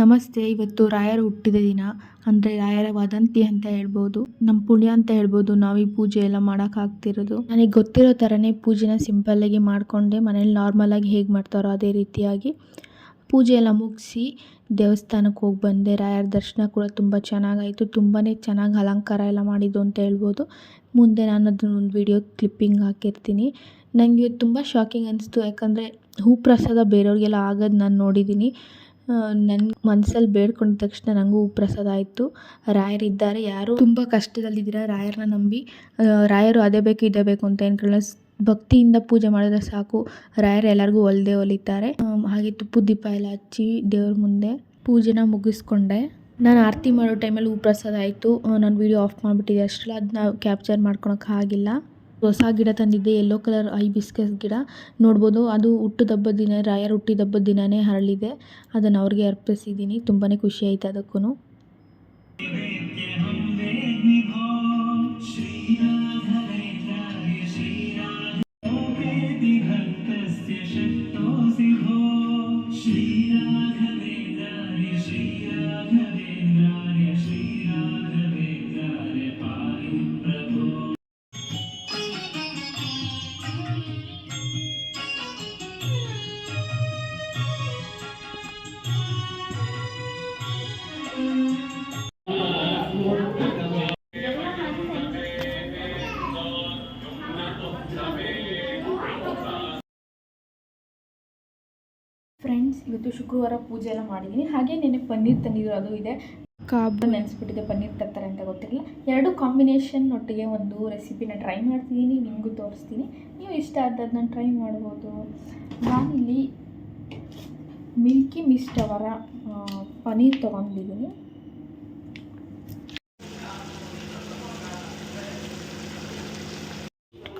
ನಮಸ್ತೆ, ಇವತ್ತು ರಾಯರ ಹುಟ್ಟಿದ ದಿನ. ಅಂದರೆ ರಾಯರ ವದಂತಿ ಅಂತ ಹೇಳ್ಬೋದು ನಮ್ಮ ಪುಣ್ಯ ಅಂತ ಹೇಳ್ಬೋದು, ನಾವು ಈ ಪೂಜೆ ಎಲ್ಲ ಮಾಡೋಕ್ಕಾಗ್ತಿರೋದು ನನಗೆ ಗೊತ್ತಿರೋ ಥರನೇ ಪೂಜೆನ ಸಿಂಪಲ್ಲಾಗಿ ಮಾಡಿಕೊಂಡೆ, ಮನೇಲಿ ನಾರ್ಮಲಾಗಿ ಹೇಗೆ ಮಾಡ್ತಾರೋ ಅದೇ ರೀತಿಯಾಗಿ. ಪೂಜೆ ಎಲ್ಲ ಮುಗಿಸಿ ದೇವಸ್ಥಾನಕ್ಕೆ ಹೋಗಿ ಬಂದೆ. ರಾಯರ ದರ್ಶನ ಕೂಡ ತುಂಬ ಚೆನ್ನಾಗಾಯಿತು. ತುಂಬಾ ಚೆನ್ನಾಗಿ ಅಲಂಕಾರ ಎಲ್ಲ ಮಾಡಿದ್ದು ಅಂತ ಹೇಳ್ಬೋದು. ಮುಂದೆ ನಾನು ಅದನ್ನ ಒಂದು ವಿಡಿಯೋ ಕ್ಲಿಪ್ಪಿಂಗ್ ಹಾಕಿರ್ತೀನಿ. ನನಗೆ ತುಂಬ ಶಾಕಿಂಗ್ ಅನಿಸ್ತು. ಯಾಕಂದರೆ ಹೂ ಪ್ರಸಾದ ಬೇರೆಯವ್ರಿಗೆಲ್ಲ ಆಗೋದು ನಾನು ನೋಡಿದ್ದೀನಿ ನನ್ನ ಮನ್ಸಲ್ಲಿ ಬೇಡ್ಕೊಂಡ ತಕ್ಷಣ ನನಗೂ ಪ್ರಸಾದ ಆಯಿತು. ರಾಯರಿದ್ದಾರೆ ಯಾರು ತುಂಬ ಕಷ್ಟದಲ್ಲಿದ್ದೀರ ರಾಯರನ್ನ ನಂಬಿ? ರಾಯರು ಅದೇ ಬೇಕು, ಇದೇ ಬೇಕು ಅಂತ ಏನು ಭಕ್ತಿಯಿಂದ ಪೂಜೆ ಮಾಡಿದ್ರೆ ಸಾಕು. ರಾಯರು ಎಲ್ಲರಿಗೂ ಒಲ್ದೆ ಒಲಿತಾರೆ. ಹಾಗೆ ತುಪ್ಪದ ದೀಪ ಎಲ್ಲ ಹಚ್ಚಿ ದೇವ್ರ ಮುಂದೆ ಪೂಜೆನ ಮುಗಿಸ್ಕೊಂಡೆ. ನಾನು ಆರತಿ ಮಾಡೋ ಟೈಮಲ್ಲಿ ಹೂ ಪ್ರಸಾದ ಆಯಿತು. ನಾನು ವೀಡಿಯೋ ಆಫ್ ಮಾಡಿಬಿಟ್ಟಿದ್ದೆ ಅಷ್ಟರಲ್ಲಿ. ಅದನ್ನ ಕ್ಯಾಪ್ಚರ್ ಮಾಡ್ಕೊಳಕ್ಕೆ ಆಗಿಲ್ಲ. ಹೊಸ ಗಿಡ ತಂದಿದ್ದೆ ಯೆಲ್ಲೋ ಕಲರ್ ಐ ಬಿಸ್ಕಸ್ ಗಿಡ. ನೋಡ್ಬೋದು, ಅದು ಹುಟ್ಟಿದಬ್ಬದ ದಿನ, ರಾಯರ ಹುಟ್ಟಿದಬ್ಬದ ದಿನವೇ ಹರಳಿದೆ. ಅದನ್ನು ಅವ್ರಿಗೆ ಅರ್ಪಿಸಿದ್ದೀನಿ ತುಂಬಾ ಖುಷಿ ಆಯ್ತು ಅದಕ್ಕೂ ಫ್ರೆಂಡ್ಸ್ ಇವತ್ತು ಶುಕ್ರವಾರ ಪೂಜೆ ಎಲ್ಲ ಮಾಡಿದ್ದೀನಿ ಹಾಗೆ ನೆನೆ ಪನ್ನೀರ್ ತಂದಿದ್ರು ಅದು ಇದೆ. ಕಾಬ್. ನೆನೆಸ್ಬಿಟ್ಟಿದೆ ಪನ್ನೀರ್ ತರ್ತಾರೆ ಅಂತ ಗೊತ್ತಿರಲಿಲ್ಲ ಎರಡು ಕಾಂಬಿನೇಷನ್ ಒಟ್ಟಿಗೆ ಒಂದು ರೆಸಿಪಿನ ಟ್ರೈ ಮಾಡ್ತಿದ್ದೀನಿ ನಿಮಗೂ ತೋರಿಸ್ತೀನಿ. ನೀವು ಇಷ್ಟ ಆದದ್ದು ನಾನು ಟ್ರೈ ಮಾಡ್ಬೋದು ನಾನಿಲ್ಲಿ ಮಿಲ್ಕಿ ಮಿಸ್ಟ್ ಅವರ ಪನ್ನೀರ್ ತೊಗೊಂಡಿದ್ದೀನಿ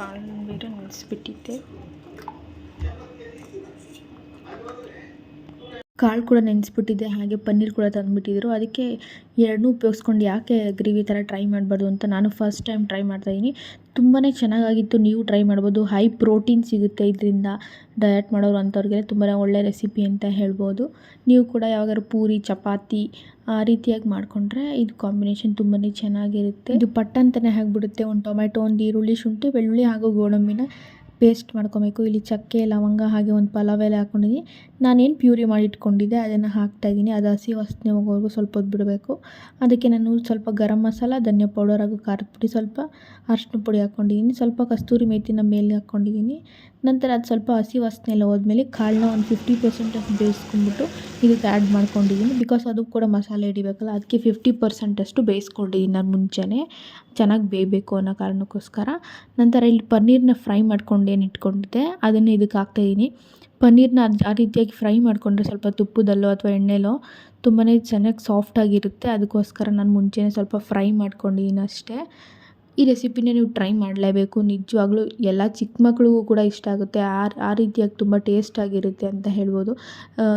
ಕಾಳು ಬೇರೆ ನೆನೆಸ್ಬಿಟ್ಟಿದ್ದೆ. ಕಾಳು ಕೂಡ ನೆನೆಸ್ಬಿಟ್ಟಿದ್ದೆ ಹಾಗೆ ಪನ್ನೀರ್ ಕೂಡ ತಂದುಬಿಟ್ಟಿದ್ರು. ಅದಕ್ಕೆ ಎರಡನ್ನೂ ಉಪಯೋಗಿಸ್ಕೊಂಡು ಯಾಕೆ ಗ್ರೇವಿ ಥರ ಟ್ರೈ ಮಾಡಬಾರ್ದು ಅಂತ ನಾನು ಫಸ್ಟ್ ಟೈಮ್ ಟ್ರೈ ಮಾಡ್ತಾಯಿದ್ದೀನಿ ತುಂಬಾ ಚೆನ್ನಾಗಾಗಿತ್ತು, ನೀವು ಟ್ರೈ ಮಾಡ್ಬೋದು. ಹೈ ಪ್ರೋಟೀನ್ ಸಿಗುತ್ತೆ ಇದರಿಂದ. ಡಯಟ್ ಮಾಡೋರು ಅಂಥವ್ರಿಗೆಲ್ಲ ತುಂಬಾ ಒಳ್ಳೆಯ ರೆಸಿಪಿ ಅಂತ ಹೇಳ್ಬೋದು. ನೀವು ಕೂಡ ಯಾವಾಗಾದ್ರು ಪೂರಿ, ಚಪಾತಿ ಆ ರೀತಿಯಾಗಿ ಮಾಡಿಕೊಂಡ್ರೆ ಇದು ಕಾಂಬಿನೇಷನ್ ತುಂಬಾ ಚೆನ್ನಾಗಿರುತ್ತೆ. ಇದು ಪಟ್ ಅಂತಲೇ ಆಗಿಬಿಡುತ್ತೆ. ಒಂದು ಟೊಮೆಟೊ ಒಂದು ಈರುಳ್ಳಿ, ಶುಂಠಿ, ಬೆಳ್ಳುಳ್ಳಿ ಹಾಗೂ ಗೋಡಂಬಿನ ಪೇಸ್ಟ್ ಮಾಡ್ಕೊಬೇಕು. ಇಲ್ಲಿ ಚಕ್ಕೆ, ಲವಂಗ ಹಾಗೆ ಒಂದು ಪಲಾವ್ ಎಲೆ ಹಾಕ್ಕೊಂಡಿದ್ದೀನಿ ನಾನೇನು ಪ್ಯೂರಿ ಮಾಡಿ ಇಟ್ಕೊಂಡಿದ್ದೆ, ಅದನ್ನು ಹಾಕ್ತಾಯಿದ್ದೀನಿ ಅದು ಹಸಿ ವಾಸನೆ ಹೋಗೋವರೆಗೂ ಸ್ವಲ್ಪ ಹೊತ್ತು ಬಿಡಬೇಕು. ಅದಕ್ಕೆ ನಾನು ಸ್ವಲ್ಪ ಗರಂ ಮಸಾಲ, ಧನಿಯಾ ಪೌಡರ್ ಹಾಗೂ ಖಾರದ ಪುಡಿ ಸ್ವಲ್ಪ ಅರಿಶಿನ ಪುಡಿ ಹಾಕ್ಕೊಂಡಿದ್ದೀನಿ ಸ್ವಲ್ಪ ಕಸ್ತೂರಿ ಮೇಥಿನ ಮೇಲೆ ಹಾಕ್ಕೊಂಡಿದ್ದೀನಿ ನಂತರ ಅದು ಸ್ವಲ್ಪ ಹಸಿ ವಾಸನೆ ಎಲ್ಲ ಹೋದ್ಮೇಲೆ ಕಾಳನ್ನ ಒಂದು ಫಿಫ್ಟಿ ಪರ್ಸೆಂಟಷ್ಟು ಬೇಯಿಸ್ಕೊಂಡ್ಬಿಟ್ಟು ಇದಕ್ಕೆ ಆ್ಯಡ್ ಮಾಡ್ಕೊಂಡಿದ್ದೀನಿ ಬಿಕಾಸ್ ಅದು ಕೂಡ ಮಸಾಲೆ ಹಿಡಿಬೇಕಲ್ಲ, ಅದಕ್ಕೆ ಫಿಫ್ಟಿ ಪರ್ಸೆಂಟಷ್ಟು ಬೇಯಿಸ್ಕೊಂಡಿದ್ದೀನಿ ನಾನು ಮುಂಚೆನೇ. ಚೆನ್ನಾಗಿ ಬೇಯಬೇಕು ಅನ್ನೋ ಕಾರಣಕ್ಕೋಸ್ಕರ. ನಂತರ ಇಲ್ಲಿ ಪನ್ನೀರನ್ನ ಫ್ರೈ ಮಾಡ್ಕೊಂಡು ಏನು ಇಟ್ಕೊಂಡಿದ್ದೆ. ಅದನ್ನು ಇದಕ್ಕೆ ಹಾಕ್ತಾಯಿದ್ದೀನಿ ಪನ್ನೀರ್ನ ಆ ರೀತಿಯಾಗಿ ಫ್ರೈ ಮಾಡಿಕೊಂಡ್ರೆ ಸ್ವಲ್ಪ ತುಪ್ಪದಲ್ಲೋ ಅಥವಾ ಎಣ್ಣೆಲೋ ತುಂಬಾ ಚೆನ್ನಾಗಿ ಸಾಫ್ಟಾಗಿರುತ್ತೆ ಅದಕ್ಕೋಸ್ಕರ ನಾನು ಮುಂಚೆನೇ ಸ್ವಲ್ಪ ಫ್ರೈ ಮಾಡ್ಕೊಂಡಿದ್ದೀನಿ ಅಷ್ಟೇ. ಈ ರೆಸಿಪಿನ ನೀವು ಟ್ರೈ ಮಾಡಲೇಬೇಕು. ನಿಜವಾಗ್ಲೂ ಎಲ್ಲ ಚಿಕ್ಕ ಮಕ್ಳಿಗೂ ಕೂಡ ಇಷ್ಟ ಆಗುತ್ತೆ. ಆ ಆ ರೀತಿಯಾಗಿ ತುಂಬ ಟೇಸ್ಟಾಗಿರುತ್ತೆ ಅಂತ ಹೇಳ್ಬೋದು.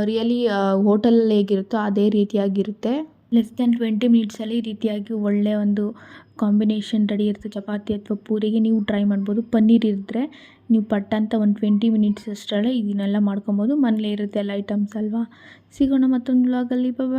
ರಿಯಲಿ ಹೋಟೆಲಲ್ಲಿ ಹೇಗಿರುತ್ತೋ ಅದೇ ರೀತಿಯಾಗಿರುತ್ತೆ. ಲೆಸ್ ದೆನ್ ಟ್ವೆಂಟಿ ಮಿನಿಟ್ಸಲ್ಲಿ ಈ ರೀತಿಯಾಗಿ ಒಳ್ಳೆಯ ಒಂದು ಕಾಂಬಿನೇಷನ್ ರೆಡಿ ಇರುತ್ತೆ. ಚಪಾತಿ ಅಥವಾ ಪೂರಿಗೆ ನೀವು ಟ್ರೈ ಮಾಡ್ಬೋದು. ಪನ್ನೀರ್ ಇದ್ದರೆ ನೀವು ಪಟ್ ಅಂತ ಒಂದು ಟ್ವೆಂಟಿ ಮಿನಿಟ್ಸ್ ಅಷ್ಟರಲ್ಲೇ ಇದನ್ನೆಲ್ಲ ಮಾಡ್ಕೊಬೋದು. ಮನೇಲೇ ಇರುತ್ತೆ ಎಲ್ಲ ಐಟಮ್ಸ್ ಅಲ್ವಾ? ಸಿಗೋಣ ಮತ್ತೊಂದು ವ್ಲಾಗಲ್ಲಿ ಬಾಯ್